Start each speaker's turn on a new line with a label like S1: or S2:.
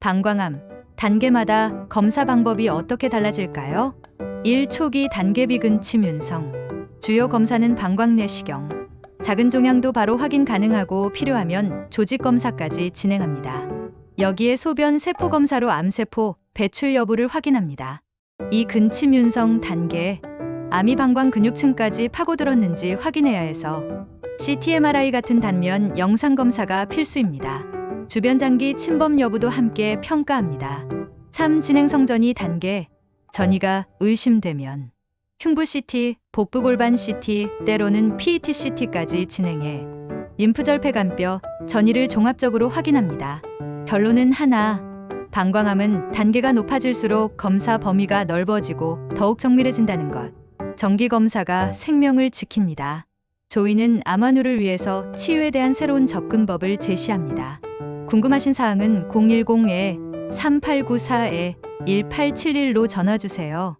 S1: 방광암. 단계마다 검사 방법이 어떻게 달라질까요? 1. 초기 단계 비 근침 윤성. 주요 검사는 방광 내시경. 작은 종양도 바로 확인 가능하고 필요하면 조직 검사까지 진행합니다. 여기에 소변 세포 검사로 암세포 배출 여부를 확인합니다. 이 근침 윤성 단계 암이 방광 근육층까지 파고들었는지 확인해야 해서 CT, MRI 같은 단면 영상 검사가 필수입니다. 주변 장기 침범 여부도 함께 평가합니다. 3. 진행 성전이 단계 전이가 의심되면 흉부 CT, 복부 골반 CT, 때로는 PET CT까지 진행해 림프절 폐간뼈 전이를 종합적으로 확인합니다. 결론은 하나. 방광암은 단계가 높아질수록 검사 범위가 넓어지고 더욱 정밀해진다는 것. 정기 검사가 생명을 지킵니다. 조이는 암환우를 위해서 치유에 대한 새로운 접근법을 제시합니다. 궁금하신 사항은 010-3894-1871로 전화 주세요.